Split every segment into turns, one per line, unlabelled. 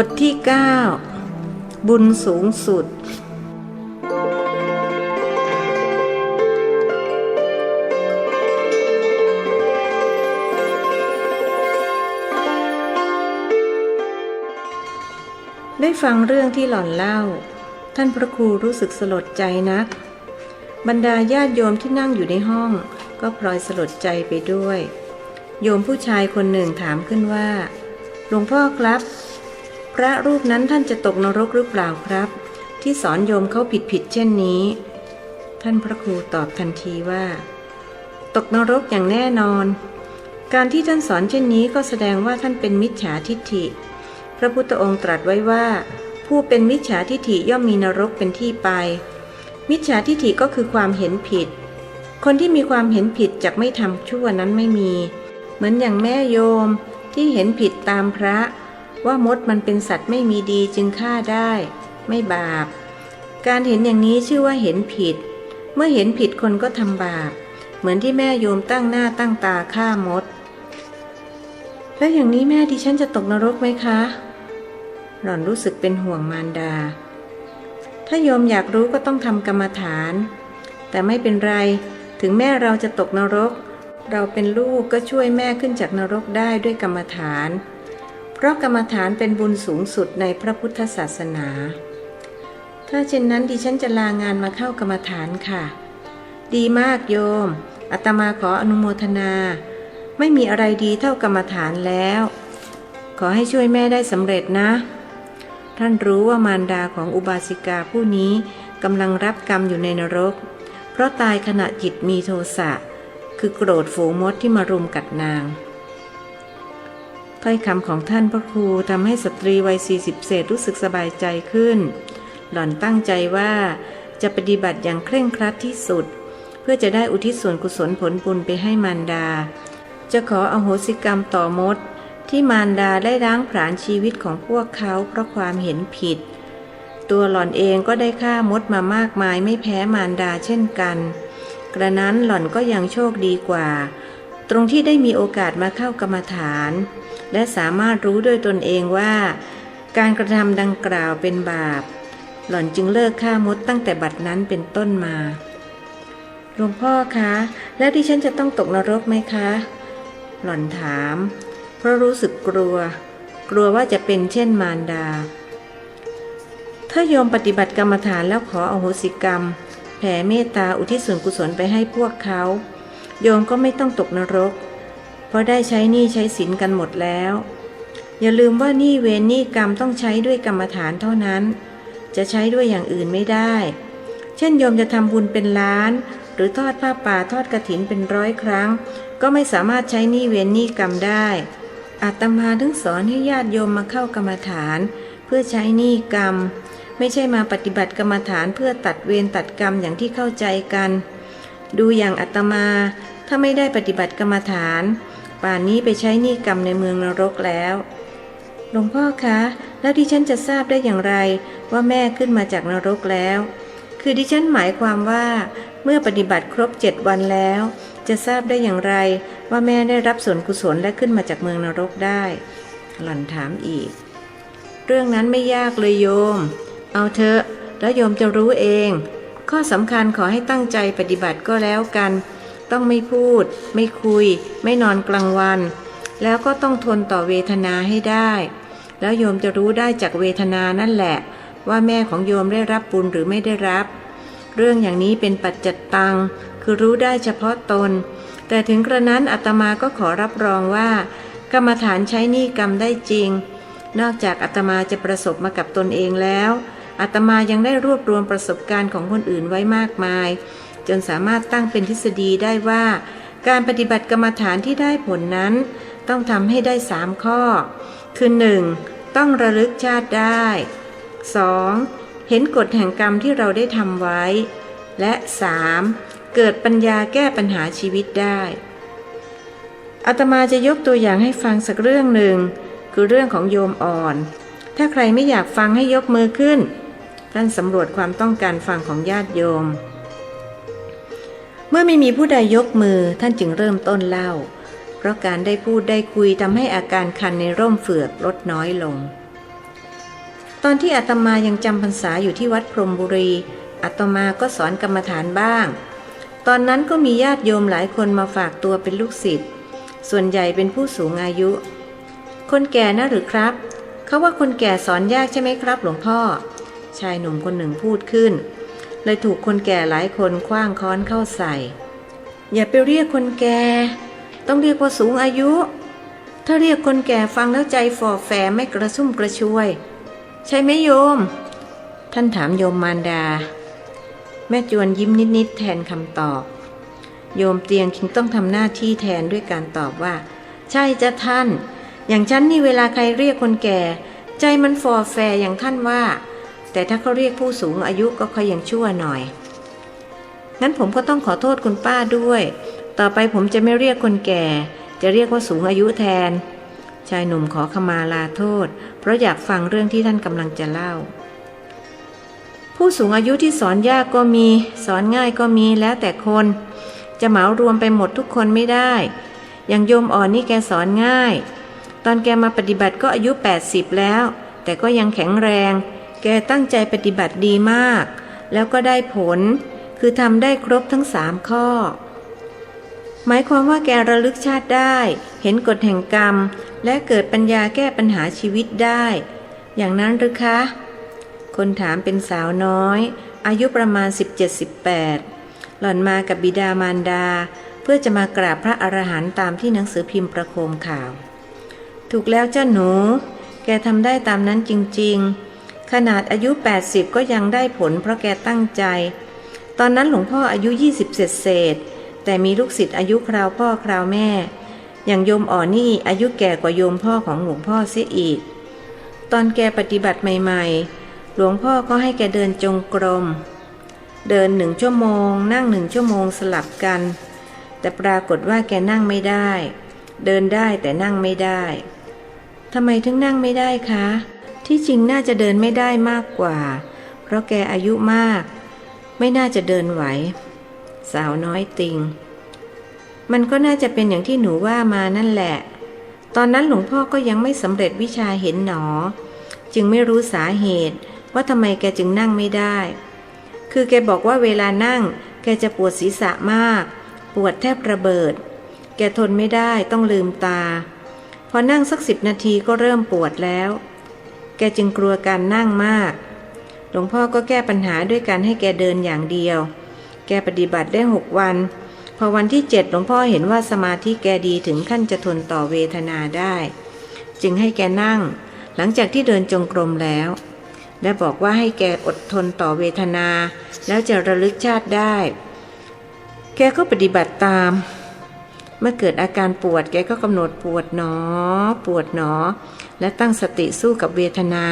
บทที่ 9 บุญสูงสุด ได้ฟังเรื่องที่หล่อนเล่า ท่านพระครูรู้สึกสลดใจนัก บรรดาญาติโยมที่นั่งอยู่ในห้อง ก็พลอยสลดใจไปด้วย โยมผู้ชายคนหนึ่งถามขึ้นว่าหลวงพ่อครับ ระรูปนั้นท่านจะตกนรกหรือเปล่าครับ ที่สอนโยมเขาผิดผิดเช่นนี้ ท่านพระครูตอบทันทีว่า ตกนรกอย่างแน่นอน การที่ท่านสอนเช่นนี้ก็แสดงว่าท่านเป็นมิจฉาทิฏฐิ พระพุทธองค์ตรัสไว้ว่า ผู้เป็นมิจฉาทิฏฐิย่อมมีนรกเป็นที่ไป มิจฉาทิฏฐิก็คือความเห็นผิด คนที่มีความเห็นผิดจากไม่ทำชั่วนั้นไม่มี เหมือนอย่างแม่โยมที่เห็นผิดตามพระ ว่ามดมันเป็นสัตว์ไม่มีดีจึงฆ่าได้ ไม่บาป การเห็นอย่างนี้ชื่อว่าเห็นผิด เมื่อเห็นผิดคนก็ทำบาป เหมือนที่แม่โยมตั้งหน้าตั้งตาฆ่ามด แล้วอย่างนี้แม่ดิฉันจะตกนรกไหมคะ หล่อนรู้สึกเป็นห่วงมารดา ถ้าโยมอยากรู้ก็ต้องทำกรรมฐาน แต่ไม่เป็นไร ถึงแม่เราจะตกนรก เราเป็นลูกก็ช่วยแม่ขึ้นจากนรกได้ด้วยกรรมฐาน เพราะกรรมฐานเป็นบุญสูงสุดในพระพุทธศาสนา ถ้าเช่นนั้นดิฉันจะลางานมาเข้ากรรมฐานค่ะ ดีมากโยมอาตมาขออนุโมทนา ไม่มีอะไรดีเท่ากรรมฐานแล้ว ขอให้ช่วยแม่ได้สำเร็จนะ ท่านรู้ว่ามารดาของอุบาสิกาผู้นี้กำลังรับกรรมอยู่ในนรก เพราะตายขณะจิตมีโทสะคือโกรธฝูงมดที่มารุมกัดนาง ถ้อยคำของท่านพระครูทำให้สตรีวัย 40 เศษรู้สึกสบายใจขึ้น หล่อนตั้งใจว่าจะปฏิบัติอย่างเคร่งครัดที่สุด เพื่อจะได้อุทิศส่วนกุศลผลบุญไปให้มารดา จะขออโหสิกรรมต่อมด ที่มารดาได้ล้างผลาญชีวิตของพวกเขาเพราะความเห็นผิด ตัวหล่อนเองก็ได้ฆ่ามดมามากมายไม่แพ้มารดาเช่นกัน กระนั้นหล่อนก็ยังโชคดีกว่า ตรงที่ได้มีโอกาสมาเข้ากรรมฐาน และสามารถรู้ด้วยตนเองว่า การกระทำดังกล่าวเป็นบาป หล่อนจึงเลิกฆ่ามดตั้งแต่บัดนั้นเป็นต้นมาหลวงพ่อคะ แล้วที่ฉันจะต้องตกนรกไหมคะ หล่อนถาม เพราะรู้สึกกลัว กลัวว่าจะเป็นเช่นมารดา ถ้าโยมปฏิบัติกรรมฐานแล้วขออโหสิกรรม แผ่เมตตาอุทิศส่วนกุศลไปให้พวกเขา โยมก็ไม่ต้องตกนรก เพราะได้ใช้หนี้ใช้สินกันหมดแล้ว อย่าลืมว่าหนี้เวรหนี้กรรมต้องใช้ด้วยกรรมฐานเท่านั้น จะใช้ด้วยอย่างอื่นไม่ได้ เช่นโยมจะทำบุญเป็นล้าน หรือทอดผ้าป่าทอดกระถินเป็นร้อยครั้ง ก็ไม่สามารถใช้หนี้เวรหนี้กรรมได้อาตมาถึงสอนให้ญาติโยมมาเข้ากรรมฐาน เพื่อใช้หนี้กรรม ไม่ใช่มาปฏิบัติกรรมฐานเพื่อตัดเวรตัดกรรมอย่างที่เข้าใจกัน ดูอย่างอาตมา ถ้าไม่ได้ปฏิบัติกรรมฐาน ป่านนี้ไปใช้หนี้กรรมในเมืองนรกแล้ว หลวงพ่อคะ แล้วดิฉันจะทราบได้อย่างไรว่าแม่ขึ้นมาจากนรกแล้ว คือดิฉันหมายความว่า เมื่อปฏิบัติครบเจ็ดวันแล้ว จะทราบได้อย่างไรว่าแม่ได้รับส่วนกุศลและขึ้นมาจากเมืองนรกได้ หล่อนถามอีก เรื่องนั้นไม่ยากเลยโยม เอาเถอะ แล้วโยมจะรู้เอง ข้อสำคัญขอให้ตั้งใจปฏิบัติก็แล้วกัน ต้องไม่พูด ไม่คุย ไม่นอนกลางวัน แล้วก็ต้องทนต่อเวทนาให้ได้ แล้วโยมจะรู้ได้จากเวทนานั่นแหละ ว่าแม่ของโยมได้รับบุญหรือไม่ได้รับ เรื่องอย่างนี้เป็นปัจจัตตัง คือรู้ได้เฉพาะตน แต่ถึงกระนั้นอาตมาก็ขอรับรองว่า กรรมฐานใช้นี้กรรมได้จริง นอกจากอาตมาจะประสบมากับตนเองแล้วอาตมายังได้รวบรวมประสบการณ์ของคนอื่นไว้มากมาย จนสามารถตั้งเป็นทฤษฎีได้ว่า การปฏิบัติกรรมฐานที่ได้ผลนั้น ต้องทำให้ได้สามข้อ คือ 1. ต้องระลึกชาติได้ 2. เห็นกฎแห่งกรรมที่เราได้ทำไว้ และ 3. เกิดปัญญาแก้ปัญหาชีวิตได้อาตมาจะยกตัวอย่างให้ฟังสักเรื่องหนึ่ง คือเรื่องของโยมอ่อน ถ้าใครไม่อยากฟังให้ยกมือขึ้น ท่านสำรวจความต้องการฟังของญาติโยม เมื่อไม่มีผู้ใดยกมือท่านจึงเริ่มต้นเล่า เพราะการได้พูดได้คุยทำให้อาการคันในร่มเฝือกลดน้อยลง ตอนที่อาตมายังจำพรรษาอยู่ที่วัดพรมบุรีอาตมาก็สอนกรรมฐานบ้าง ตอนนั้นก็มีญาติโยมหลายคนมาฝากตัวเป็นลูกศิษย์ส่วนใหญ่เป็นผู้สูงอายุ คนแก่นะหรือครับ เขาว่าคนแก่สอนยากใช่ไหมครับ หลวงพ่อ ชายหนุ่มคนหนึ่งพูดขึ้น เลยถูกคนแก่หลายคนคว้างค้อนเข้าใส่ อย่าไปเรียกคนแก่ ต้องเรียกว่าสูงอายุ ถ้าเรียกคนแก่ฟังแล้วใจฝ่อแฝไม่กระชุ่มกระชวย ใช่ไหมโยม ท่านถามโยมมารดา แม่จวนยิ้มนิดๆแทนคำตอบ โยมเตียงจึงต้องทำหน้าที่แทนด้วยการตอบว่า ใช่จ้ะท่าน อย่างฉันนี่เวลาใครเรียกคนแก่ ใจมันฟอแฟอย่างท่านว่า แต่ถ้าเขาเรียกผู้สูงอายุก็ค่อยยังชั่วหน่อย งั้นผมก็ต้องขอโทษคุณป้าด้วย ต่อไปผมจะไม่เรียกคนแก่ จะเรียกว่าสูงอายุแทน ชายหนุ่มขอขมาลาโทษ เพราะอยากฟังเรื่องที่ท่านกำลังจะเล่า ผู้สูงอายุที่สอนยากก็มี สอนง่ายก็มีแล้วแต่คน จะเหมารวมไปหมดทุกคนไม่ได้ อย่างโยมอ่อนนี่แกสอนง่าย ตอนแกมาปฏิบัติก็อายุ 80 แล้ว แต่ก็ยังแข็งแรง แกตั้งใจปฏิบัติดีมาก แล้วก็ได้ผล คือทำได้ครบทั้งสามข้อ หมายความว่าแกระลึกชาติได้ เห็นกฎแห่งกรรม และเกิดปัญญาแก้ปัญหาชีวิตได้ อย่างนั้นหรือคะ คนถามเป็นสาวน้อย อายุประมาณ 17-18 หล่อนมากับบิดามารดา เพื่อจะมากราบพระอรหันต์ตามที่หนังสือพิมพ์ประโคมข่าว ถูกแล้วเจ้าหนู แกทำได้ตามนั้นจริง ๆ ขนาดอายุ 80 ก็ยังได้ผลเพราะแกตั้งใจ ตอนนั้นหลวงพ่ออายุ 20 เศษเศษ แต่มีลูกศิษย์อายุคราวพ่อคราวแม่ อย่างโยมอ่อนนี่อายุแก่กว่าโยมพ่อของหลวงพ่อเสียอีก ตอนแกปฏิบัติใหม่ๆ หลวงพ่อก็ให้แกเดินจงกรม เดินหนึ่งชั่วโมง นั่งหนึ่งชั่วโมงสลับกัน แต่ปรากฏว่าแกนั่งไม่ได้ เดินได้แต่นั่งไม่ได้ทำไมถึงนั่งไม่ได้คะ ที่จริงน่าจะเดินไม่ได้มากกว่า เพราะแกอายุมาก ไม่น่าจะเดินไหว สาวน้อยติง มันก็น่าจะเป็นอย่างที่หนูว่ามานั่นแหละ ตอนนั้นหลวงพ่อก็ยังไม่สำเร็จวิชาเห็นหนอ จึงไม่รู้สาเหตุว่าทำไมแกจึงนั่งไม่ได้ คือแกบอกว่าเวลานั่ง แกจะปวดศีรษะมาก ปวดแทบระเบิด แกทนไม่ได้ต้องลืมตา พอนั่งสักสิบนาทีก็เริ่มปวดแล้ว แกจึงกลัวการนั่งมาก หลวงพ่อก็แก้ปัญหาด้วยการให้แกเดินอย่างเดียว แกปฏิบัติได้หกวัน พอวันที่เจ็ดหลวงพ่อเห็นว่าสมาธิแกดีถึงขั้นจะทนต่อเวทนาได้ จึงให้แกนั่ง หลังจากที่เดินจงกรมแล้ว และบอกว่าให้แกอดทนต่อเวทนา แล้วจะระลึกชาติได้ แกก็ปฏิบัติตามเมื่อเกิดอาการปวดแกก็กำหนดปวดหนอ ปวดหนอ และตั้งสติสู้กับเวทนา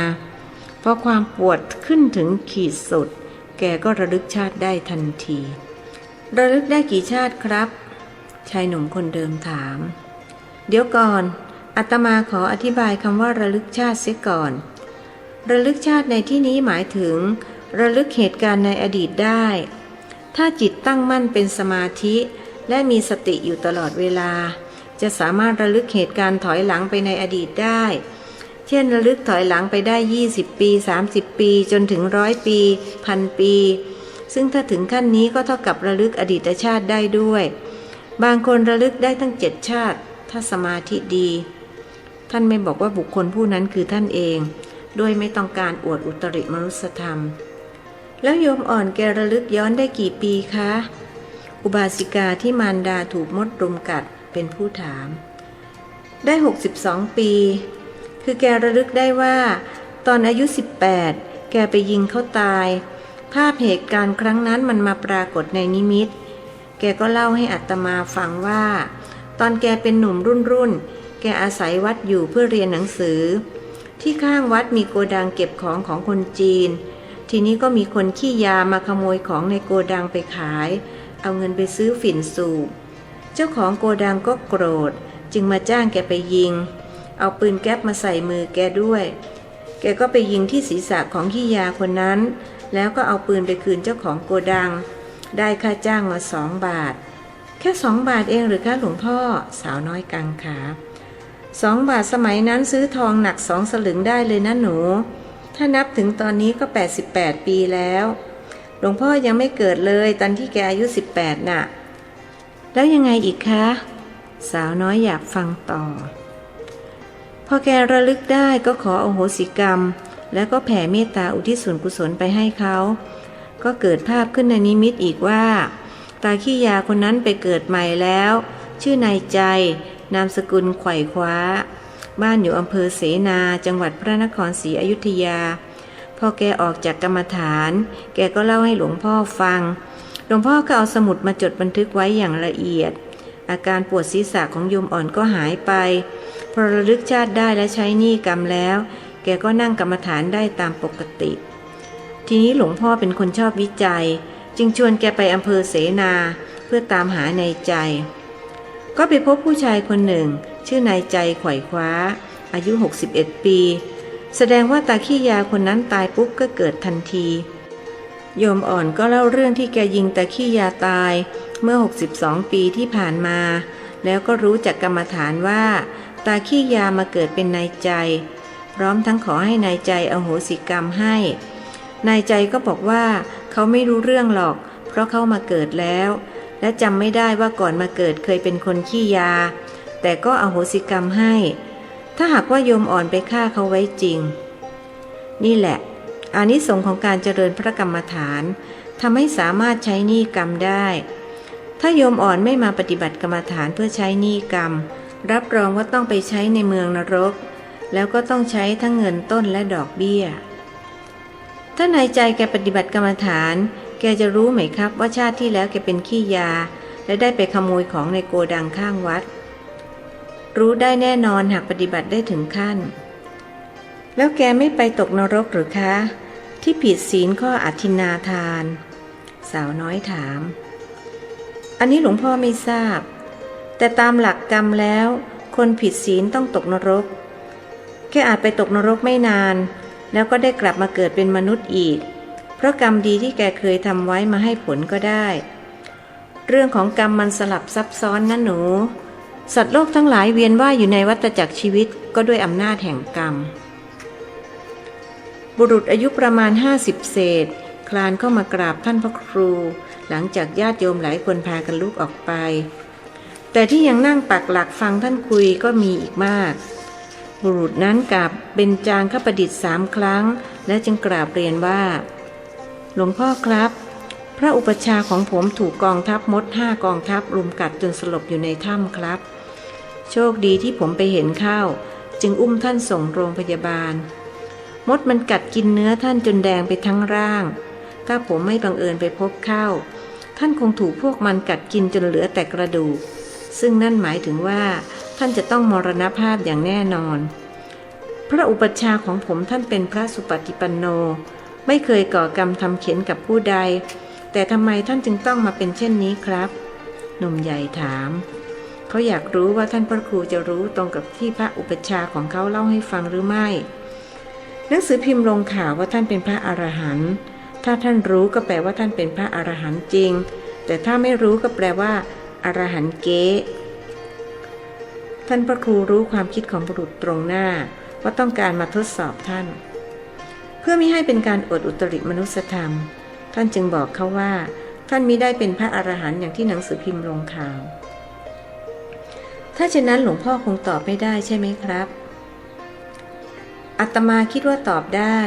พอความปวดขึ้นถึงขีดสุด แกก็ระลึกชาติได้ทันที ระลึกได้กี่ชาติครับ ชายหนุ่มคนเดิมถาม เดี๋ยวก่อนอาตมาขออธิบายคำว่าระลึกชาติเสียก่อน ระลึกชาติในที่นี้หมายถึง ระลึกเหตุการณ์ในอดีตได้ ถ้าจิตตั้งมั่นเป็นสมาธิ และมีสติอยู่ตลอดเวลา จะสามารถระลึกเหตุการณ์ถอยหลังไปในอดีตได้ เช่นระลึกถอยหลังไปได้ 20 ปี 30 ปี จนถึงร้อยปีพันปี ซึ่งถ้าถึงขั้นนี้ก็เท่ากับระลึกอดีตชาติได้ด้วย บางคนระลึกได้ตั้งเจ็ดชาติ ถ้าสมาธิดี ท่านไม่บอกว่าบุคคลผู้นั้นคือท่านเองโดยไม่ต้องการอวดอุตริมนุสธรรม แล้วโยมอ่อนแกระลึกย้อนได้กี่ปีคะ อุบาสิกาที่มารดาถูกมดรุมกัดเป็นผู้ถาม ได้ 62 ปี คือแกระลึกได้ว่า ตอนอายุ 18 แกไปยิงเขาตาย ภาพเหตุการณ์ครั้งนั้นมันมาปรากฏในนิมิต แกก็เล่าให้อัตมาฟังว่า ตอนแกเป็นหนุ่มรุ่นรุ่น แกอาศัยวัดอยู่เพื่อเรียนหนังสือ ที่ข้างวัดมีโกดังเก็บของของคนจีน ทีนี้ก็มีคนขี้ยามาขโมยของในโกดังไปขาย เอาเงินไปซื้อฝิ่นสูบ เจ้าของโกดังก็โกรธ จึงมาจ้างแกไปยิง เอาปืนแก๊ปมาใส่มือแกด้วย แกก็ไปยิงที่ศีรษะของขี้ยาคนนั้น แล้วก็เอาปืนไปคืนเจ้าของโกดัง ได้ค่าจ้างมาสองบาท แค่สองบาทเองหรือคะหลวงพ่อสาวน้อยกังขาสองบาทสมัยนั้นซื้อทองหนักสองสลึงได้เลยนะหนู ถ้านับถึงตอนนี้ก็ 88 ปีแล้ว หลวงพ่อยังไม่เกิดเลยตอนที่แกอายุ 18 น่ะ แล้วยังไงอีกคะ สาวน้อยอยากฟังต่อ พอแกระลึกได้ก็ขออโหสิกรรม แล้วก็แผ่เมตตาอุทิศส่วนกุศลไปให้เขา ก็เกิดภาพขึ้นในนิมิตอีกว่า ตาขี้ยาคนนั้นไปเกิดใหม่แล้ว ชื่อนายใจ นามสกุลไขว่คว้า บ้านอยู่อำเภอเสนา จังหวัดพระนครศรีอยุธยา พอแกออกจากกรรมฐาน แกก็เล่าให้หลวงพ่อฟัง หลวงพ่อก็เอาสมุดมาจดบันทึกไว้อย่างละเอียด อาการปวดศีรษะของโยมอ่อนก็หายไป พอระลึกชาติได้และใช้หนี้กรรมแล้ว แกก็นั่งกรรมฐานได้ตามปกติ ทีนี้หลวงพ่อเป็นคนชอบวิจัย จึงชวนแกไปอำเภอเสนาเพื่อตามหาในใจ ก็ไปพบผู้ชายคนหนึ่ง ชื่อนายใจไขว่คว้า อายุ 61 ปี แสดงว่าตาขี้ยาคนนั้นตายปุ๊บก็เกิดทันที โยมอ่อนก็เล่าเรื่องที่แกยิงตาขี้ยาตาย เมื่อ 62 ปีที่ผ่านมา แล้วก็รู้จากกรรมฐานว่า ตาขี้ยามาเกิดเป็นนายใจ พร้อมทั้งขอให้นายใจอโหสิกรรมให้ นายใจก็บอกว่าเขาไม่รู้เรื่องหรอก เพราะเขามาเกิดแล้ว และจำไม่ได้ว่าก่อนมาเกิดเคยเป็นคนขี้ยา แต่ก็อโหสิกรรมให้ ถ้าหากว่าโยมอ่อนไปฆ่าเขาไว้จริง นี่แหละอานิสงส์ของการเจริญพระกรรมฐานทำให้สามารถใช้หนี้กรรมได้ ถ้าโยมอ่อนไม่มาปฏิบัติกรรมฐานเพื่อใช้หนี้กรรม รับรองว่าต้องไปใช้ในเมืองนรก แล้วก็ต้องใช้ทั้งเงินต้นและดอกเบี้ย ถ้าในใจแกปฏิบัติกรรมฐาน แกจะรู้ไหมครับว่าชาติที่แล้วแกเป็นขี้ยา และได้ไปขโมยของในโกดังข้างวัด รู้ได้แน่นอนหากปฏิบัติได้ถึงขั้น แล้วแกไม่ไปตกนรกหรือคะ ที่ผิดศีลข้ออธินาทาน สาวน้อยถาม อันนี้หลวงพ่อไม่ทราบ แต่ตามหลักกรรมแล้ว คนผิดศีลต้องตกนรก แค่อาจไปตกนรกไม่นาน แล้วก็ได้กลับมาเกิดเป็นมนุษย์อีก เพราะกรรมดีที่แกเคยทำไว้มาให้ผลก็ได้ เรื่องของกรรมมันสลับซับซ้อนนะหนู สัตว์โลกทั้งหลายเวียนว่ายอยู่ในวัฏจักรชีวิตก็ด้วยอำนาจแห่งกรรม บุรุษอายุประมาณ 50 เศษ คลานเข้ามากราบท่านพระครู หลังจากญาติโยมหลายคนพากันลุกออกไป แต่ที่ยังนั่งปักหลักฟังท่านคุยก็มีอีกมาก บุรุษนั้นกราบเบญจางข้าประดิษฐ์สามครั้ง และจึงกราบเรียนว่า หลวงพ่อครับ พระอุปชาของผมถูกกองทัพมดห้ากองทัพรุมกัดจนสลบอยู่ในถ้ำครับ โชคดีที่ผมไปเห็นเข้า จึงอุ้มท่านส่งโรงพยาบาล มดมันกัดกินเนื้อท่านจนแดงไปทั้งร่าง ถ้าผมไม่บังเอิญไปพบเข้า ท่านคงถูกพวกมันกัดกินจนเหลือแต่กระดูก ซึ่งนั่นหมายถึงว่า ท่านจะต้องมรณภาพอย่างแน่นอน พระอุปัชฌาย์ของผมท่านเป็นพระสุปฏิปันโน ไม่เคยก่อกรรมทำเข็นกับผู้ใด แต่ทำไมท่านจึงต้องมาเป็นเช่นนี้ครับ หนุ่มใหญ่ถาม เขาอยากรู้ว่าท่านพระครูจะรู้ตรงกับที่พระอุปัชฌาย์ของเขาเล่าให้ฟังหรือไม่ หนังสือพิมพ์ลงข่าวว่าท่านเป็นพระอรหันต์ ถ้าท่านรู้ก็แปลว่าท่านเป็นพระอรหันต์จริง แต่ถ้าไม่รู้ก็แปลว่าอรหันต์เก๊ท่านพระครูรู้ความคิดของบุรุษตรงหน้า ว่าต้องการมาทดสอบท่าน เพื่อไม่ให้เป็นการอดอุตริมนุสธรรม ท่านจึงบอกเขาว่า ท่านมิได้เป็นพระอรหันต์อย่างที่หนังสือพิมพ์ลงข่าว ถ้าเช่นนั้นหลวงพ่อคงตอบไม่ได้ใช่ไหมครับอาตมาคิดว่าตอบได้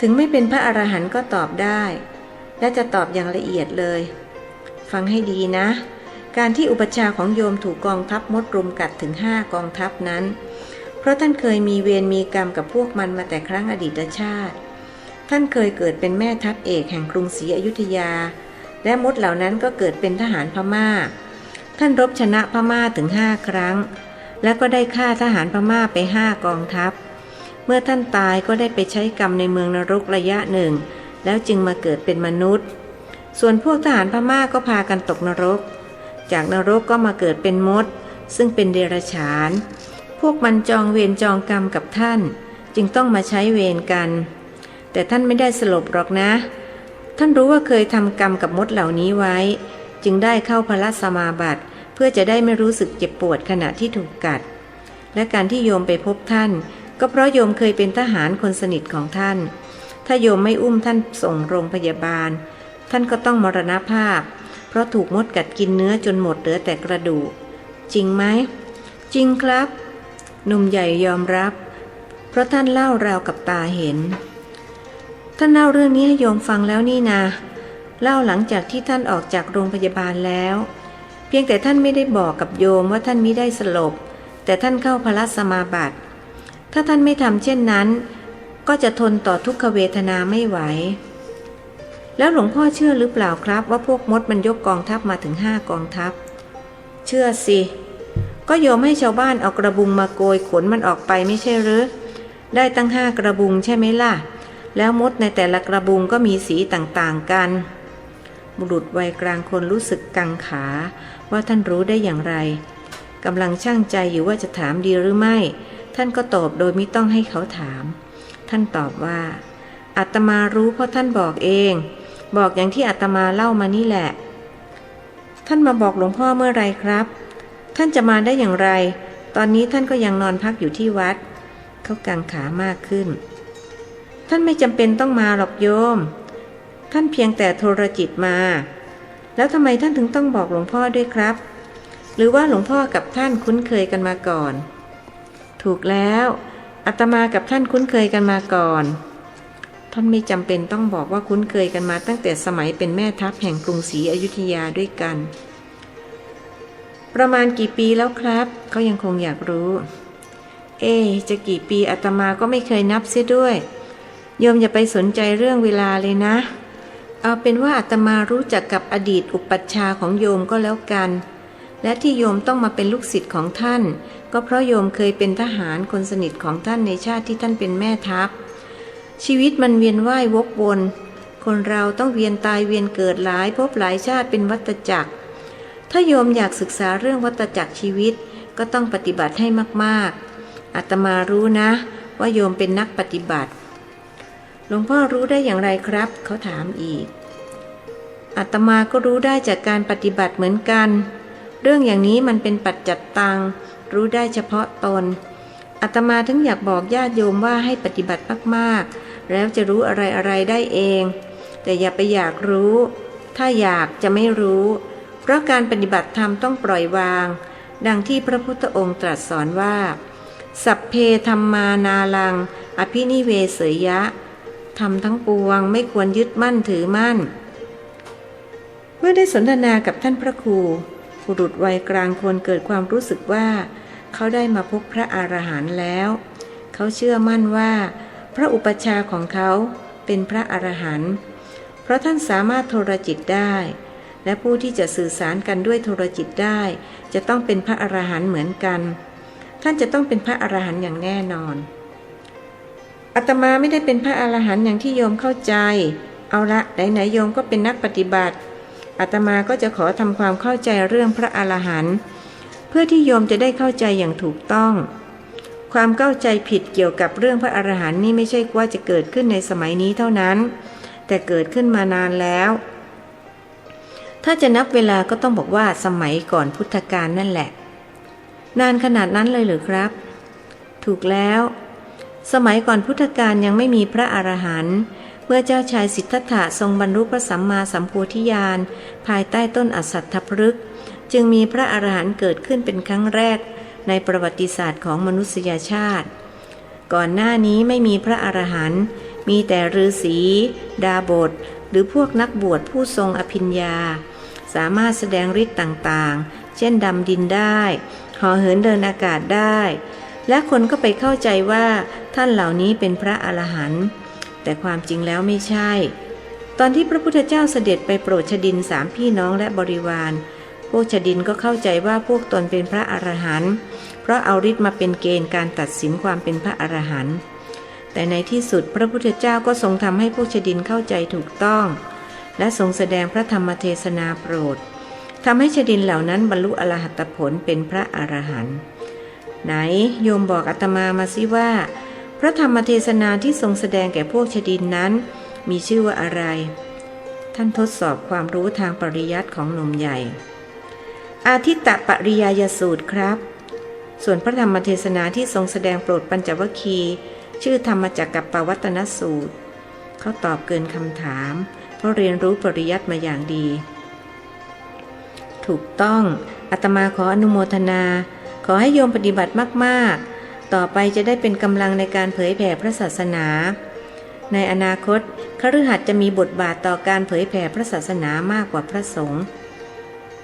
ถึงไม่เป็นพระอรหันต์ก็ตอบได้ และจะตอบอย่างละเอียดเลย ฟังให้ดีนะ การที่อุปชาของโยมถูกกองทัพมดรุมกัดถึงห้ากองทัพนั้น เพราะท่านเคยมีเวรมีกรรมกับพวกมันมาแต่ครั้งอดีตชาติ ท่านเคยเกิดเป็นแม่ทัพเอกแห่งกรุงศรีอยุธยา และมดเหล่านั้นก็เกิดเป็นทหารพม่า ท่านรบชนะพม่าถึงห้าครั้ง และก็ได้ฆ่าทหารพม่าไปห้ากองทัพ เมื่อท่านตายก็ได้ไปใช้กรรมในเมืองนรกระยะหนึ่ง แล้วจึงมาเกิดเป็นมนุษย์ ส่วนพวกทหารพม่าก็พากันตกนรก จากนรกก็มาเกิดเป็นมด ซึ่งเป็นเดรัจฉาน พวกมันจองเวรจองกรรมกับท่าน จึงต้องมาใช้เวรกัน แต่ท่านไม่ได้สลบหรอกนะ ท่านรู้ว่าเคยทำกรรมกับมดเหล่านี้ไว้ จึงได้เข้าพระสมาบัติเพื่อจะได้ไม่รู้สึกเจ็บปวดขณะที่ถูกกัด และการที่โยมไปพบท่าน ก็เพราะโยมเคยเป็นทหารคนสนิทของท่าน ถ้าโยมไม่อุ้มท่านส่งโรงพยาบาล ท่านก็ต้องมรณภาพ เพราะถูกมดกัดกินเนื้อจนหมดเหลือแต่กระดูก จริงไหม จริงครับ หนุ่มใหญ่ยอมรับ เพราะท่านเล่าราวกับตาเห็น ท่านเล่าเรื่องนี้ให้โยมฟังแล้วนี่นาเล่าหลังจากที่ท่านออกจากโรงพยาบาลแล้ว เพียงแต่ท่านไม่ได้บอกกับโยมว่าท่านมิได้สลบ แต่ท่านเข้าพระสมาบัติ ถ้าท่านไม่ทำเช่นนั้น ก็จะทนต่อทุกขเวทนาไม่ไหว แล้วหลวงพ่อเชื่อหรือเปล่าครับ ว่าพวกมดมันยกกองทัพมาถึงห้ากองทัพ เชื่อสิ ก็โยมให้ชาวบ้านเอากระบุงมาโกยขนมันออกไปไม่ใช่หรือ ได้ตั้งห้ากระบุงใช่ไหมล่ะ แล้วมดในแต่ละกระบุงก็มีสีต่างๆกัน บุรุษวัยกลางคนรู้สึกกังขา ว่าท่านรู้ได้อย่างไรกำลังช่างใจอยู่ว่าจะถามดีหรือไม่ ท่านก็ตอบโดยไม่ต้องให้เขาถาม ท่านตอบว่าอาตมารู้เพราะท่านบอกเอง บอกอย่างที่อาตมาเล่ามานี่แหละ ท่านมาบอกหลวงพ่อเมื่อไรครับ ท่านจะมาได้อย่างไร ตอนนี้ท่านก็ยังนอนพักอยู่ที่วัด เขากังขามากขึ้น ท่านไม่จำเป็นต้องมาหรอกโยม ท่านเพียงแต่โทรจิตมา แล้วทำไมท่านถึงต้องบอกหลวงพ่อด้วยครับ หรือว่าหลวงพ่อกับท่านคุ้นเคยกันมาก่อน ถูกแล้วอาตมากับท่านคุ้นเคยกันมาก่อน ท่านไม่จำเป็นต้องบอกว่าคุ้นเคยกันมาตั้งแต่สมัยเป็นแม่ทัพแห่งกรุงศรีอยุธยาด้วยกัน ประมาณกี่ปีแล้วครับ เขายังคงอยากรู้ เอ จะกี่ปีอาตมาก็ไม่เคยนับเสียด้วย โยมอย่าไปสนใจเรื่องเวลาเลยนะ เอาเป็นว่าอาตมารู้จักกับอดีตอุปัชฌาย์ของโยมก็แล้วกัน และที่โยมต้องมาเป็นลูกศิษย์ของท่าน ก็เพราะโยมเคยเป็นทหารคนสนิทของท่านในชาติที่ท่านเป็นแม่ทัพ ชีวิตมันเวียนว่ายวกวน คนเราต้องเวียนตายเวียนเกิดหลายภพหลายชาติเป็นวัฏจักร ถ้าโยมอยากศึกษาเรื่องวัฏจักรชีวิตก็ต้องปฏิบัติให้มากๆอาตมารู้นะ ว่าโยมเป็นนักปฏิบัติ หลวงพ่อรู้ได้อย่างไรครับ เขาถามอีกอาตมาก็รู้ได้จากการปฏิบัติเหมือนกัน เรื่องอย่างนี้มันเป็นปัจจัตตัง รู้ได้เฉพาะตนอาตมาถึงอยากบอกญาติโยมว่าให้ปฏิบัติมากๆ แล้วจะรู้อะไรอะไรๆได้เอง แต่อย่าไปอยากรู้ ถ้าอยากจะไม่รู้ เพราะการปฏิบัติธรรมต้องปล่อยวาง ดังที่พระพุทธองค์ตรัสสอนว่า สัพเพธรรมานาลัง อภินิเวเสยยะทำทั้งปวงไม่ควรยึดมั่นถือมั่น เมื่อได้สนทนากับท่านพระครู บุรุษวัยกลางคนเกิดความรู้สึกว่า เขาได้มาพบพระอรหันต์แล้ว เขาเชื่อมั่นว่า พระอุปชาของเขาเป็นพระอรหันต์เพราะท่านสามารถโทรจิตได้ และผู้ที่จะสื่อสารกันด้วยโทรจิตได้ จะต้องเป็นพระอรหันต์เหมือนกัน ท่านจะต้องเป็นพระอรหันต์อย่างแน่นอนอาตมาไม่ได้เป็นพระอรหันต์อย่างที่โยมเข้าใจ เอาละไหนๆโยมก็เป็นนักปฏิบัติ อาตมาก็จะขอทำความเข้าใจเรื่องพระอรหันต์เพื่อที่โยมจะได้เข้าใจอย่างถูกต้อง ความเข้าใจผิดเกี่ยวกับเรื่องพระอรหันต์นี่ไม่ใช่ว่าจะเกิดขึ้นในสมัยนี้เท่านั้น แต่เกิดขึ้นมานานแล้ว ถ้าจะนับเวลาก็ต้องบอกว่าสมัยก่อนพุทธกาลนั่นแหละ นานขนาดนั้นเลยหรือครับ ถูกแล้ว สมัยก่อนพุทธกาลยังไม่มีพระอรหันต์ เมื่อเจ้าชายสิทธัตถะทรงบรรลุพระสัมมาสัมโพธิญาณ ภายใต้ต้นอสัตถพฤกษ์จึงมีพระอรหันต์เกิดขึ้นเป็นครั้งแรกในประวัติศาสตร์ของมนุษยชาติ ก่อนหน้านี้ไม่มีพระอรหันต์มีแต่ฤาษีดาบท หรือพวกนักบวชผู้ทรงอภิญญา สามารถแสดงฤทธิ์ต่างๆ เช่นดำดินได้ห่อเหินเดินอากาศได้ และคนก็ไปเข้าใจว่าท่านเหล่านี้เป็นพระอรหันต์ แต่ความจริงแล้วไม่ใช่ ตอนที่พระพุทธเจ้าเสด็จไปโปรดชดินสามพี่น้องและบริวาร พวกชดินก็เข้าใจว่าพวกตนเป็นพระอรหันต์เพราะเอาฤทธิ์มาเป็นเกณฑ์การตัดสินความเป็นพระอรหันต์แต่ในที่สุดพระพุทธเจ้าก็ทรงทำให้พวกชดินเข้าใจถูกต้อง และทรงแสดงพระธรรมเทศนาโปรดทำให้ชดินเหล่านั้นบรรลุอรหัตผลเป็นพระอรหันต์ไหนโยมบอกอาตมามาสิว่า พระธรรมเทศนาที่ทรงแสดงแก่พวกชดินนั้น มีชื่อว่าอะไร ท่านทดสอบความรู้ทางปริยัติของหนุ่มใหญ่ อาทิตตปริยายสูตรครับ ส่วนพระธรรมเทศนาที่ทรงแสดงโปรดปัญจวคี ชื่อธรรมจักกับปวัตนสูตร เขาตอบเกินคำถาม เพราะเรียนรู้ปริยัติมาอย่างดี ถูกต้องอาตมาขออนุโมทนา ขอให้โยมปฏิบัติมาก ๆ ต่อไปจะได้เป็นกำลังในการเผยแผ่พระศาสนา ในอนาคตคฤหัสถ์จะมีบทบาทต่อการเผยแผ่พระศาสนามากกว่าพระสงฆ์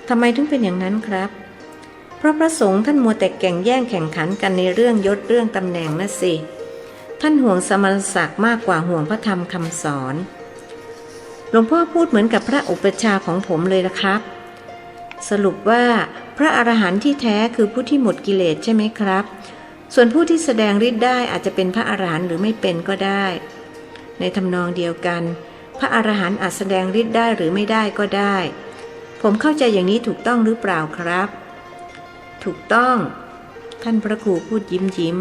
ทำไมถึงเป็นอย่างนั้นครับ เพราะพระสงฆ์ท่านมัวแต่แก่งแย่งแข่งขันกันในเรื่องยศเรื่องตำแหน่งนะสิท่านห่วงสมณศักดิ์มากกว่าห่วงพระธรรมคำสอน หลวงพ่อพูดเหมือนกับพระอุปชาของผมเลยนะครับ สรุปว่าพระอรหันต์ที่แท้คือผู้ที่หมดกิเลสใช่ไหมครับ ส่วนผู้ที่แสดงฤทธิ์ได้อาจจะเป็นพระอรหันต์หรือไม่เป็นก็ได้ ในทำนองเดียวกัน พระอรหันต์อาจแสดงฤทธิ์ได้หรือไม่ได้ก็ได้ ผมเข้าใจอย่างนี้ถูกต้องหรือเปล่าครับ ถูกต้อง ท่านพระครูพูดยิ้มยิ้ม